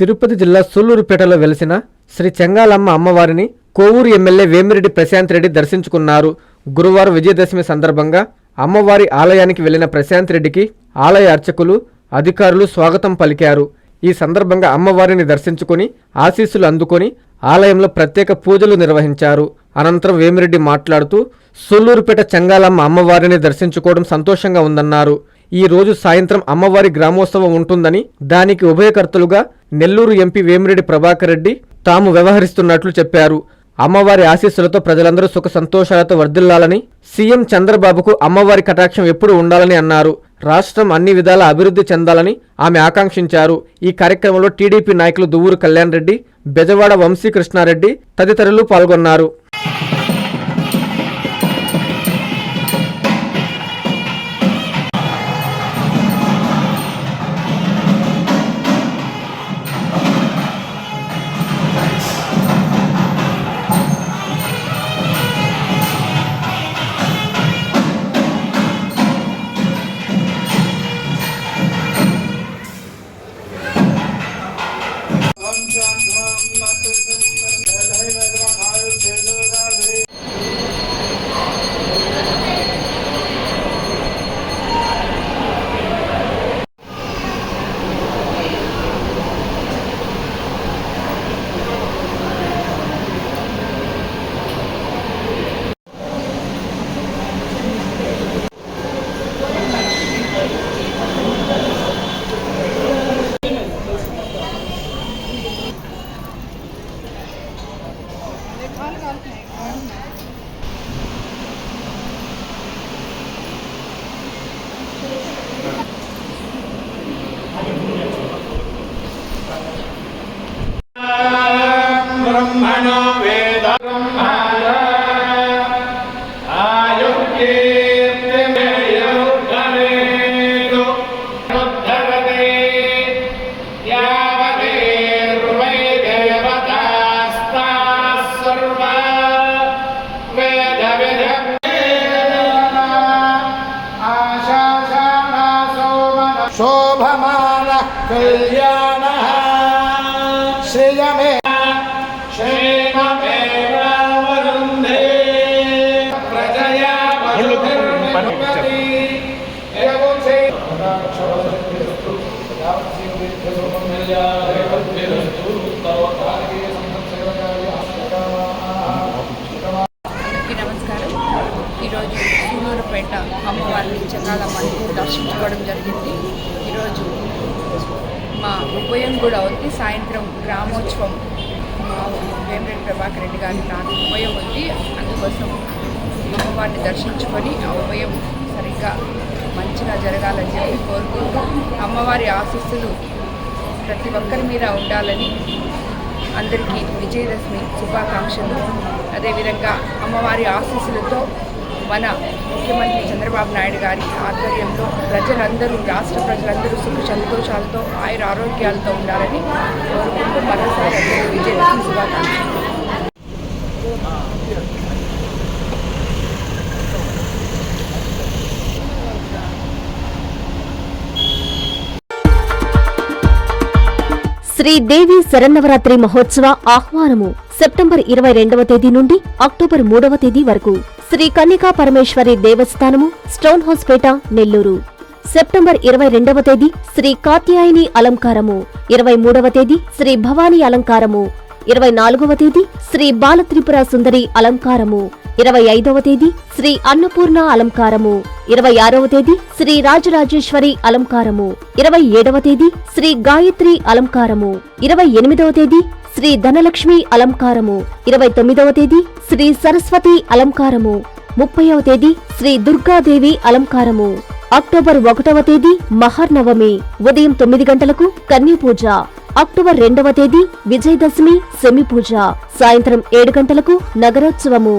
తిరుపతి జిల్లా సూళ్ళూరుపేటలో వెలిసిన శ్రీ చెంగాలమ్మ అమ్మవారిని కోవూరు ఎమ్మెల్యే వేమిరెడ్డి ప్రశాంత్ రెడ్డి దర్శించుకున్నారు. గురువారం విజయదశమి సందర్భంగా అమ్మవారి ఆలయానికి వెళ్ళిన ప్రశాంత్ రెడ్డికి ఆలయ అర్చకులు అధికారులు స్వాగతం పలికారు. ఈ సందర్భంగా అమ్మవారిని దర్శించుకుని ఆశీస్సులు అందుకొని ఆలయంలో ప్రత్యేక పూజలు నిర్వహించారు. అనంతరం వేమిరెడ్డి మాట్లాడుతూ సూళ్ళూరుపేట చెంగాలమ్మ అమ్మవారిని దర్శించుకోవడం సంతోషంగా ఉందన్నారు. ఈ రోజు సాయంత్రం అమ్మవారి గ్రామోత్సవం ఉంటుందని దానికి ఉభయకర్తలుగా నెల్లూరు ఎంపీ వేమిరెడ్డి ప్రభాకర్ రెడ్డి తాము వ్యవహరిస్తున్నట్లు చెప్పారు. అమ్మవారి ఆశీస్సులతో ప్రజలందరూ సుఖ సంతోషాలతో వర్ధిల్లాలని సీఎం చంద్రబాబుకు అమ్మవారి కటాక్షం ఎప్పుడూ ఉండాలని అన్నారు. రాష్ట్రం అన్ని విధాల అభివృద్ధి చెందాలని ఆమె ఆకాంక్షించారు. ఈ కార్యక్రమంలో టీడీపీ నాయకులు దువ్వూరు కళ్యాణ్ రెడ్డి బెజవాడ వంశీకృష్ణారెడ్డి తదితరులు పాల్గొన్నారు. Okay. Um. शोभमानः कल्याणः श्रियमे क्षेममेवावरुन्धे प्रजया वरुधिर्मुखति అమ్మవారిని చంగాలమ్మని దర్శించుకోవడం జరిగింది. ఈరోజు మా ఉభయం కూడా ఉంది. సాయంత్రం గ్రామోత్సవం మా వేమిరెడ్డి ప్రభాకర్ రెడ్డి గారి నాకు ఉభయం ఉంది. అందుకోసం అమ్మవారిని దర్శించుకొని ఆ ఉభయం సరిగ్గా మంచిగా జరగాలని చెప్పి కోరుకుంటూ అమ్మవారి ఆశీస్సులు ప్రతి ఒక్కరి మీద ఉండాలని అందరికీ విజయదశమి శుభాకాంక్షలు. అదేవిధంగా అమ్మవారి ఆశీస్సులతో మన ముఖ్యమంత్రి చంద్రబాబు నాయుడు గారి ఆధ్వర్యంలో ప్రజలందరూ రాష్ట్ర ప్రజలందరూ సుఖ సంతోషాలతో ఆయుర ఆరోగ్యాలతో ఉండాలని కోరుకుంటూ మరోసారి అందరికీ విజయదశమి శుభాకాంక్షలు. శ్రీదేవి శరన్నవరాత్రి మహోత్సవ ఆహ్వానము సెప్టెంబర్ ఇరవై రెండవ తేదీ నుండి అక్టోబర్ మూడవ తేదీ వరకు. శ్రీ కన్నికా పరమేశ్వరి దేవస్థానము స్టోన్ హౌస్ పేట నెల్లూరు. సెప్టెంబర్ ఇరవై రెండవ తేదీ శ్రీ కాత్యాయని అలంకారము. ఇరవై మూడవ తేదీ శ్రీ భవానీ అలంకారము. ఇరవై నాలుగవ తేదీ శ్రీ బాలత్రిపుర సుందరి అలంకారము. ఇరవై ఐదవ తేదీ శ్రీ అన్నపూర్ణ అలంకారము. ఇరవై ఆరవ తేదీ శ్రీ రాజరాజేశ్వరి అలంకారము. ఇరవై ఏడవ తేదీ శ్రీ గాయత్రి అలంకారము. ఇరవై ఎనిమిదవ తేదీ శ్రీ ధనలక్ష్మి అలంకారము. ఇరవై తొమ్మిదవ తేదీ శ్రీ సరస్వతి అలంకారము. ముప్పైవ తేదీ శ్రీ దుర్గాదేవి అలంకారము. అక్టోబర్ ఒకటవ తేదీ మహర్నవమి. ఉదయం తొమ్మిది గంటలకు కన్యపూజ అక్టోబర్ రెండవ తేదీ విజయదశమి సెమిపూజ సాయంత్రం ఏడు గంటలకు నగరోత్సవము.